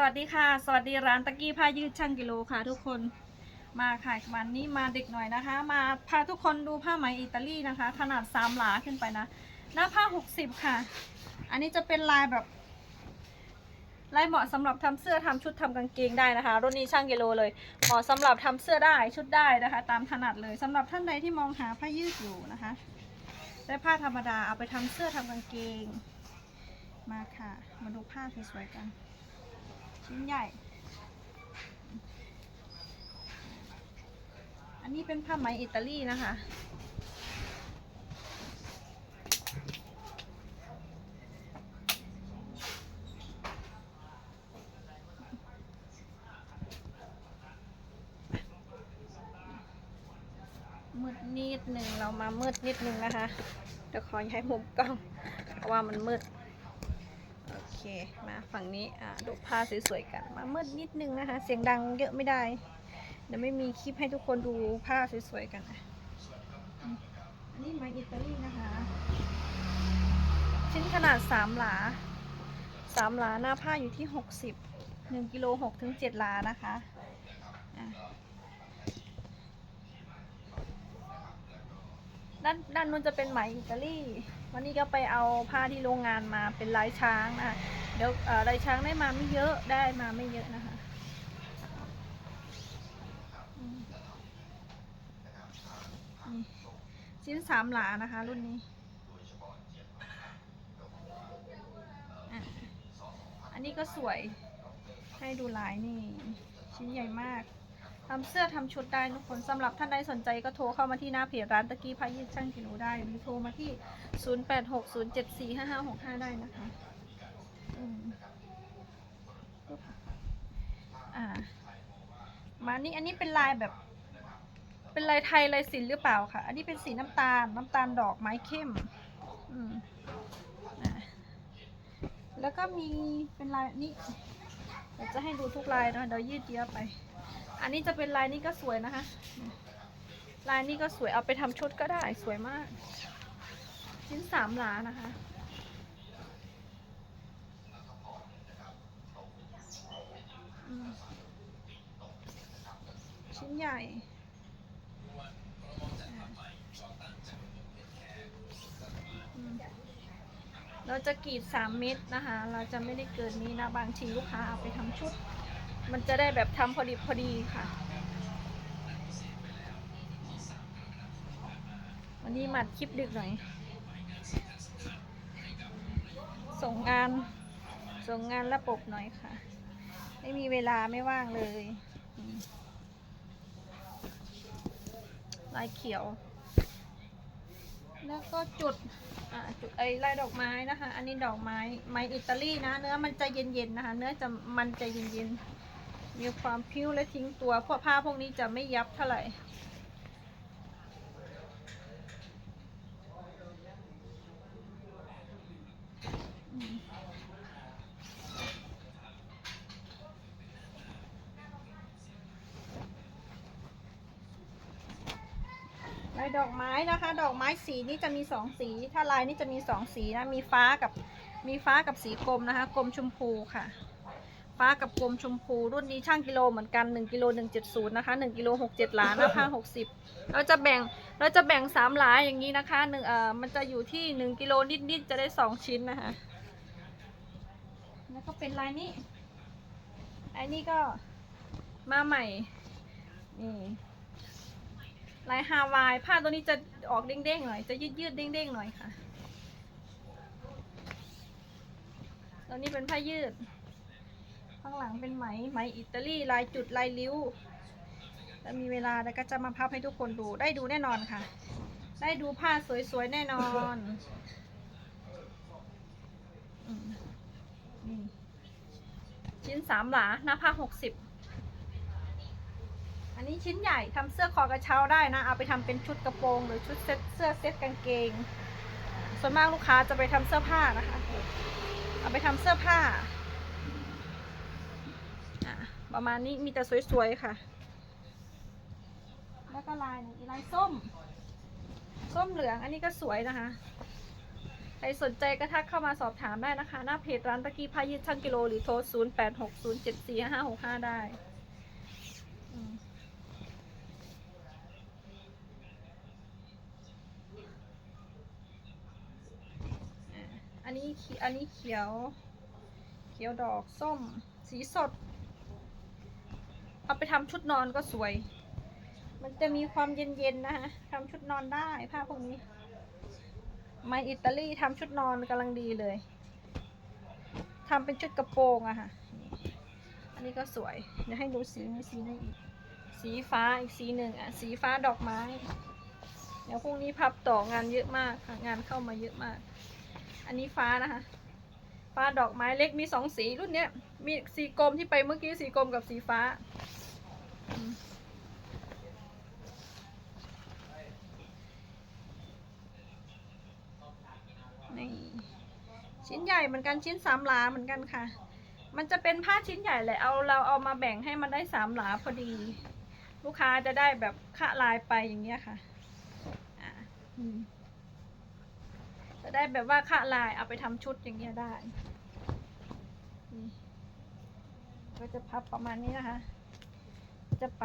สวัสดีค่ะ สวัสดีร้านตะกี้ผ้ายืดช่างกิโลค่ะ ทุกคนมาค่ะวันนี้มาเด็กหน่อยนะคะ มาพาทุกคนดูผ้าไหมอิตาลีนะคะ ขนาดสามหลาขึ้นไปนะ หน้าผ้า60ค่ะ อันนี้จะเป็นลายแบบลายเหมาะสำหรับทำเสื้อทำชุดทำกางเกงได้นะคะ รุ่นนี้ช่างกิโลเลย เหมาะสำหรับทำเสื้อได้ชุดได้นะคะ ตามถนัดเลยสำหรับท่านใดที่มองหาผ้ายืดอยู่นะคะได้ผ้าธรรมดาเอาไปทำเสื้อทำกางเกงมาค่ะ มาดูผ้าสวยๆกัน ชิ้นใหญ่ อันนี้เป็นผ้าไหมอิตาลีนะคะ มืดนิดหนึ่งเรามามืดนิดหนึ่งนะคะ เดี๋ยวขอย้ายมุมกล้อง เพราะว่ามันมืด มาฝั่งนี้อ่าดูผ้าสวยๆกัน มามืดนิดนึงนะคะ เสียงดังเยอะไม่ได้ เดี๋ยวไม่มีคลิปให้ทุกคนดูผ้าสวยๆกันนะอืมอันนี้ไมอิตาลีนะคะ ชิ้นขนาดสามหลาสามหลาหน้าผ้าอยู่ที่หกสิบหนึ่งกิโลหกถึงเจ็ดหลานะคะอะด้านด้านนู้นจะเป็นไหมอิตาลี วันนี้ก็ไปเอาผ้าที่โรงงานมาเป็นลายช้างนะคะ เดี๋ยวลายช้างได้มาไม่เยอะได้มาไม่เยอะนะคะนี่ชิ้นสามหลานะคะ รุ่นนี้ อันนี้ก็สวย ให้ดูลายนี่ ชิ้นใหญ่มากทำเสื้อทำชุดได้ทุกคนสำหรับท่านใดสนใจก็โทรเข้ามาที่หน้าเพจร้านตะกี้พายืดช่างกิโลได้หรือโทรมาที่ 0860745565 ได้นะคะอืมอ่า มานี่อันนี้เป็นลายแบบ เป็นลายไทยลายศิลป์หรือเปล่าค่ะ อันนี้เป็นสีน้ำตาลน้ำตาลดอกไม้เข้ม อืมแล้วก็มีเป็นลายนี่เดี๋ยวจะให้ดูทุกลายเนาะเดี๋ยวยืดเยื้อไป อันนี้จะเป็นลายนี้ก็สวยนะคะ ลายนี้ก็สวยเอาไปทำชุดก็ได้สวยมาก ชิ้นสามหลานะคะอืม นใหญ่เราจะกรีดสามเม็ดนะคะ เราจะไม่ได้เกินนี้นะ บางทีลูกค้าเอาไปทำชุด มันจะได้แบบทำพอดีพอดีค่ะ วันนี้มัดคลิปดึกหน่อย ส่งงาน ส่งงานระบบหน่อยค่ะ ไม่มีเวลาไม่ว่างเลย ลายเขียว แล้วก็จุดจุดไอ้ลายดอกไม้นะคะ อันนี้ดอกไม้ไม้อิตาลีนะ เนื้อมันจะเย็นๆนะคะ เนื้อจะมันจะเย็นๆมีความพิ้วและทิ้งตัวเพราะผ้าพวกนี้จะไม่ยับเท่าไหร่ อืมลาย ดอกไม้นะคะ ดอกไม้สีนี่จะมีสองสี ถ้าลายนี่จะมีสองสีนะ มีฟ้ากับมีฟ้ากับสีกรมนะคะกรมชมพูค่ะ ฟ้ากับกรมชมพูรุ่นนี้ช่างกิโลเหมือนกัน1กิโล170นะคะ1กิโล67หลาน้าผ้า60เราจะแบ่งเราจะแบ่งสามหลายอย่างนี้นะคะหนึ่งเอ่อมันจะอยู่ที่1กิโลนิดๆจะได้สองชิ้นนะคะแล้วก็เป็นลายนี้ไอ้นี่ก็มาใหม่นี่ ลายฮาวาย ผ้าตัวนี้จะออกเด้งๆหน่อย จะยืดๆเด้งๆหน่อยค่ะตัวนี้เป็นผ้ายืด ข้างหลังเป็นไหม ไหมอิตาลี ลายจุดลายริ้วแล้วมีเวลาแล้วก็จะมาพับให้ทุกคนดู ได้ดูแน่นอนค่ะ ได้ดูผ้าสวยๆแน่นอนอืมนี่ชิ้นสามหลาหน้าผ้าหกสิบ นี้ชิ้นใหญ่ทำเสื้อคอกระเช้าได้นะ เอาไปทำเป็นชุดกระโปรง หรือชุดเซ็ตเสื้อเซ็ตกางเกง ส่วนมากลูกค้าจะไปทำเสื้อผ้านะคะ เอาไปทำเสื้อผ้า ประมาณนี้มีแต่สวยๆค่ะ แล้วก็ลายอีลายส้ม ส้มเหลือง อันนี้ก็สวยนะคะ ใครสนใจก็ทักเข้ามาสอบถามได้นะคะ หน้าเพจร้านตะกี้พายืดช่างกิโลหรือโทร 0 8 6 0 7 4 5 6 5 ได้อืมอะอั นี้อันนี้เขียว เขียวดอกส้ม สีสด เอาไปทำชุดนอนก็สวย มันจะมีความเย็นๆนะคะทำชุดนอนได้ผ้าพวกนี้ไม้อิตาลีทำชุดนอนกำลังดีเลยทำเป็นชุดกระโปรงอะค่ะ อันนี้ก็สวย เดี๋ยวให้ดูสีมีสีไหนอีก สีฟ้าอีกสีหนึ่งอะสีฟ้าดอกไม้ เดี๋ยวพรุ่งนี้พับต่องานเยอะมากค่ะ งานเข้ามาเยอะมาก อันนี้ฟ้านะคะฟ้าดอกไม้เล็กมีสองสีรุ่นเนี้ย มีสีกรมที่ไปเมื่อกี้สีกรมกับสีฟ้านี่ชิ้นใหญ่เหมือนกันชิ้นสามหลาเหมือนกันค่ะ มันจะเป็นผ้าชิ้นใหญ่แหละเอาเราเอามาแบ่งให้มันได้สามหลาพอดี ลูกค้าจะได้แบบคะลายไปอย่างเงี้ยค่ะอ่าอืม จะได้แบบว่าคะลายเอาไปทำชุดอย่างเงี้ยได้ก็จะพับประมาณนี้นะคะ จะไป